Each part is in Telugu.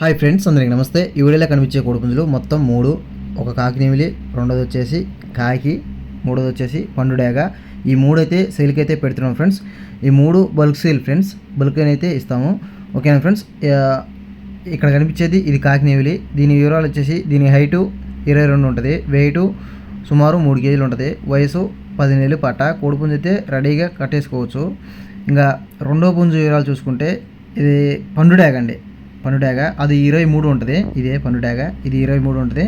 హాయ్ ఫ్రెండ్స్ అందరికి నమస్తే. ఈ వీడియోలో కనిపించే కోడిపుంజులు మొత్తం మూడు. ఒక కాకినిమిలి రెండోది వచ్చేసి కాకి మూడోది వచ్చేసి పండుడేగ. ఈ మూడైతే సేల్కి అయితే పెడుతున్నాం ఫ్రెండ్స్. ఈ మూడు బల్క్ సేల్ ఫ్రెండ్స్. బల్క్ అయితే ఇస్తాము. ఓకేనా ఫ్రెండ్స్? ఇక్కడ కనిపించేది ఇది కాకినేవిలి దీని వివరాలు వచ్చేసి దీని హైటు ఇరవై రెండు ఉంటుంది. వెయిట్ సుమారు మూడు కేజీలు ఉంటుంది. వయసు పది నెలలు పట్ట కోడిపుంజు అయితే రెడీగా కట్టేసుకోవచ్చు. ఇంకా రెండో పుంజు వివరాలు చూసుకుంటే ఇది పండుడేగండి పన్ను పండుడాగ అది ఇరవై మూడు ఉంటుంది. ఇదే పండుడాగ ఇది ఇరవై మూడు ఉంటుంది.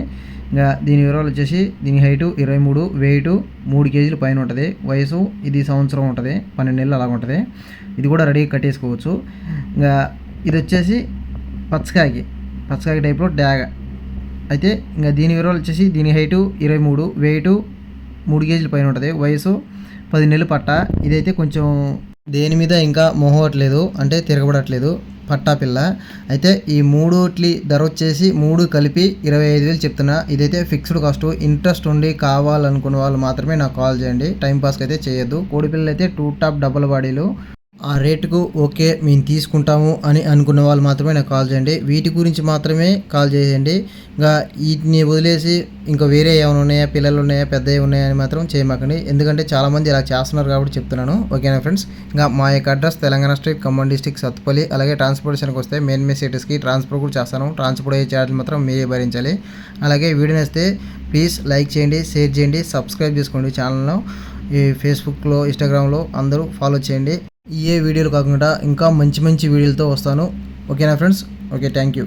ఇంకా దీని వివరాలు వచ్చేసి దీని హైటు ఇరవై మూడు వెయిట్ మూడు కేజీలు పైన ఉంటుంది. వయసు ఇది సంవత్సరం ఉంటుంది పన్నెండు నెలలు అలాగ ఉంటుంది. ఇది కూడా రెడీగా కట్టేసుకోవచ్చు. ఇంకా ఇది వచ్చేసి పచ్చకాకి పచ్చకాకి టైప్లో డాగ. అయితే ఇంకా దీని వివరాలు వచ్చేసి దీని హైటు ఇరవై మూడు వెయిట్ మూడు కేజీల పైన ఉంటుంది. వయసు పది నెలలు పట్ట. ఇదైతే కొంచెం దేని మీద ఇంకా మొహవట్లేదు అంటే తిరగబడట్లేదు పట్టా పిల్ల. అయితే ఈ మూడుట్లి ధర వచ్చేసి మూడు కలిపి ఇరవై ఐదు వేలు చెప్తున్నా. ఇదైతే ఫిక్స్డ్ కాస్ట్. ఇంట్రెస్ట్ ఉండి కావాలనుకున్న వాళ్ళు మాత్రమే నాకు కాల్ చేయండి. టైం పాస్కి అయితే చేయొద్దు. కోడిపిల్లలు అయితే టూ టాప్ డబుల్ బాడీలు. ఆ రేటుకు ఓకే మేము తీసుకుంటాము అని అనుకున్న వాళ్ళు మాత్రమే నాకు కాల్ చేయండి. వీటి గురించి మాత్రమే కాల్ చేయండి. ఇంకా వీటిని వదిలేసి ఇంకా వేరే ఏమైనా ఉన్నాయా? పిల్లలు ఉన్నాయా? పెద్దవి ఉన్నాయా అని మాత్రం చేయమాకండి. ఎందుకంటే చాలామంది ఇలా చేస్తున్నారు కాబట్టి చెప్తున్నాను. ఓకేనా ఫ్రెండ్స్? ఇంకా మా యొక్క address Telangana state Khammam district Sathupalli. అలాగే ట్రాన్స్పోర్టేషన్కి వస్తే మెయిన్ మెయిన్ సిటీస్కి ట్రాన్స్పోర్ట్ కూడా చేస్తాను. ట్రాన్స్పోర్ట్ అయ్యే ఛార్జ్ మాత్రం మీరే భరించాలి. అలాగే వీడియో నేస్తే ప్లీజ్ లైక్ చేయండి షేర్ చేయండి సబ్స్క్రైబ్ చేసుకోండి ఛానల్ను. ఈ ఫేస్బుక్లో ఇన్స్టాగ్రామ్లో అందరూ ఫాలో చేయండి. ఏ వీడియోలు కాకుండా ఇంకా మంచి మంచి వీడియోలతో వస్తాను. ఓకేనా ఫ్రెండ్స్? Okay thank you